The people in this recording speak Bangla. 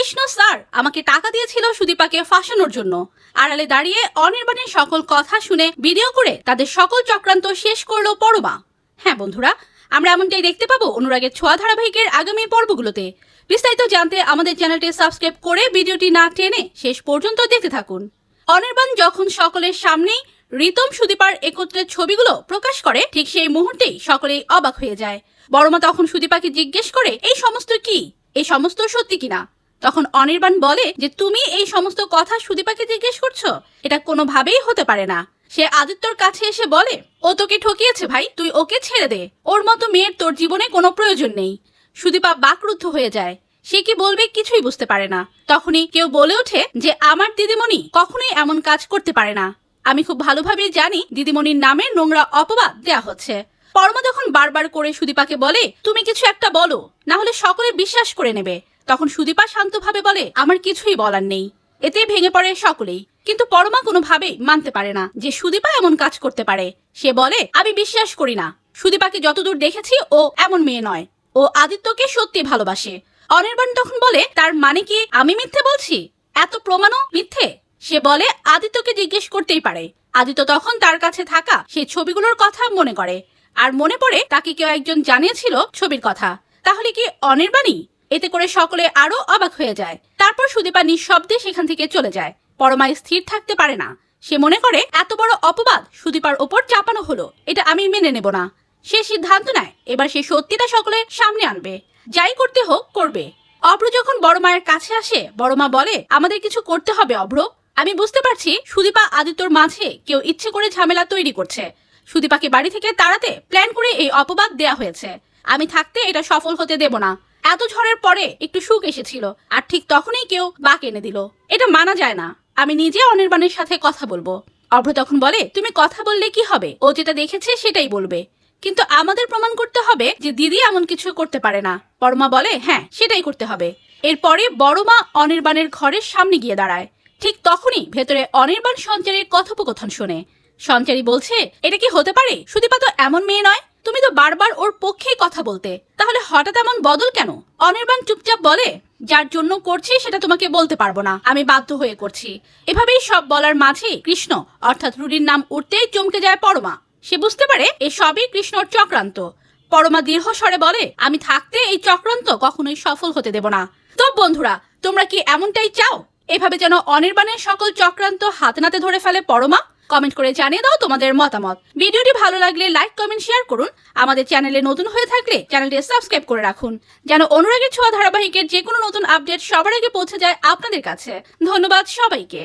কৃষ্ণ স্যার আমাকে টাকা দিয়েছিল সুদীপাকে ফাঁসানোর জন্য। আড়ালে দাঁড়িয়ে অনির্বাণের সকল কথা শুনে ভিডিও করে তাদের সকল চক্রান্ত শেষ করল পরমা। হ্যাঁ বন্ধুরা, আমরা এমনটাই দেখতে পাবো অনুরাগের ছোঁয়া ধারাবাহিকের আগামী পর্বগুলোতে। বিস্তারিত জানতে আমাদের চ্যানেলটি সাবস্ক্রাইব করে ভিডিওটি না টেনে শেষ পর্যন্ত দেখতে থাকুন। অনির্বাণ যখন সকলের সামনেই রিতম সুদীপার একত্রের ছবিগুলো প্রকাশ করে, ঠিক সেই মুহূর্তেই সকলেই অবাক হয়ে যায়। বড়মা তখন সুদীপাকে জিজ্ঞেস করে, এই সমস্ত কি? এই সমস্ত সত্যি কিনা? তখন অনির্বাণ বলে যে, তুমি এই সমস্ত কথা সুদীপাকে জিজ্ঞেস করছ? এটা কোনোভাবেই হতে পারে না। সে আদিত্যর কাছে এসে বলে, ও তোকে ঠকিয়েছে ভাই, তুই ওকে ছেড়ে দে। ওর মতো মেয়ের তোর জীবনে কোনো প্রয়োজন নেই। সুদীপা বাকরুদ্ধ হয়ে যায়। সে কি বলবে কিছুই বুঝতে পারে না। তখনই কেউ বলে ওঠে যে, আমার দিদিমণি কখনোই এমন কাজ করতে পারে না। আমি খুব ভালোভাবেই জানি দিদিমণির নামে নোংরা অপবাদ দেয়া হচ্ছে। পরমা যখন বারবার করে সুদীপাকে বলে, তুমি কিছু একটা বলো, না হলে সকলে বিশ্বাস করে নেবে। তখন সুদীপা শান্তভাবে বলে, আমার কিছুই বলার নেই। এতে ভেঙে পড়ে সকলেই। কিন্তু পরমা কোনোভাবেই মানতে পারে না যে সুদীপা এমন কাজ করতে পারে। সে বলে, আমি বিশ্বাস করি না। সুদীপাকে যতদূর দেখেছি, ও এমন মেয়ে নয়। ও আদিত্যকে সত্যি ভালোবাসে। অনির্বাণ তখন বলে, তার মানে কি আমি মিথ্যে বলছি? এত প্রমাণও মিথ্যে? সে বলে, আদিত্যকে জিজ্ঞেস করতেই পারে। আদিত্য তখন তার কাছে থাকা সেই ছবিগুলোর কথা মনে করে। আর মনে পড়ে তাকে কেউ একজন জানিয়েছিল ছবির কথা। তাহলে কি অনির্বাণী এতে করে সকলে আরও অবাক হয়ে যায়। তারপর সুদীপা নিঃশব্দে সেখান থেকে চলে যায়। পরমা স্থির থাকতে পারে না। সে মনে করে, এত বড় অপবাদ সুদীপার ওপর চাপানো হলো। এটা আমি মেনে নেব না। সে সিদ্ধান্ত নেয়। এবার সে সত্যিটা সকলের সামনে আনবে। যাই করতে হোক, করবে। অভ্র যখন বড় মায়ের কাছে আসে, বড় মা বলে, আমাদের কিছু করতে হবে, অভ্র। আমি বুঝতে পারছি সুদীপা আদিত্যর মাঝে কেউ ইচ্ছে করে ঝামেলা তৈরি করছে। সুদীপাকে বাড়ি থেকে তাড়াতে প্ল্যান করে এই অপবাদ দেয়া হয়েছে। আমি থাকতে এটা সফল হতে দেব না। এত ঝড়ের পরে একটু সুখ এসেছিল, আর ঠিক তখনই কেউ বাক এনে দিল। এটা মানা যায় না। আমি নিজে অনির্বাণের সাথে কথা বলব। অভ্র তখন বলে, তুমি কথা বললে কি হবে? ও যেটা দেখেছে সেটাই বলবে। কিন্তু আমাদের প্রমাণ করতে হবে যে দিদি এমন কিছু করতে পারে না। পরমা বলে হ্যাঁ সেটাই করতে হবে। এরপরে বড় মা অনির্বাণের ঘরের সামনে গিয়ে দাঁড়ায়। ঠিক তখনই ভেতরে অনির্বাণ সঞ্চারীর কথোপকথন শোনে। সঞ্চারী বলছে, এটা কি হতে পারে? সুদীপা তো এমন মেয়ে নয়। তুমি তো বারবার ওর পক্ষেই কথা বলতে। তাহলে হঠাৎ এমন বদল কেন? অনির্বাণ চুপচাপ বলে, যার জন্য করছি সেটা তোমাকে বলতে পারব না। আমি বাধ্য হয়ে করছি। এভাবেই সব বলার মাঝে কৃষ্ণ, অর্থাৎ রুডির নাম উঠতেই চমকে যায় পরমা। সে বুঝতে পারে এ সবই কৃষ্ণর চক্রান্ত। পরমা দীর্ঘ স্বরে বলে, আমি থাকতে এই চক্রান্ত কখনোই সফল হতে দেব না। তো বন্ধুরা, তোমরা কি এমনটাই চাও? এভাবে যেন অনির্বাণের সকল চক্রান্ত হাতে নাতে ধরে ফেলে পরমা? কমেন্ট করে জানিয়ে দাও তোমাদের মতামত। ভিডিওটি ভালো লাগলে লাইক, কমেন্ট, শেয়ার করুন। আমাদের চ্যানেলে নতুন হয়ে থাকলে চ্যানেলটি সাবস্ক্রাইব করে রাখুন, যেন অনুরাগের ছোঁয়া ধারাবাহিকের যে কোনো নতুন আপডেট সবার আগে পৌঁছে যায় আপনাদের কাছে। ধন্যবাদ সবাইকে।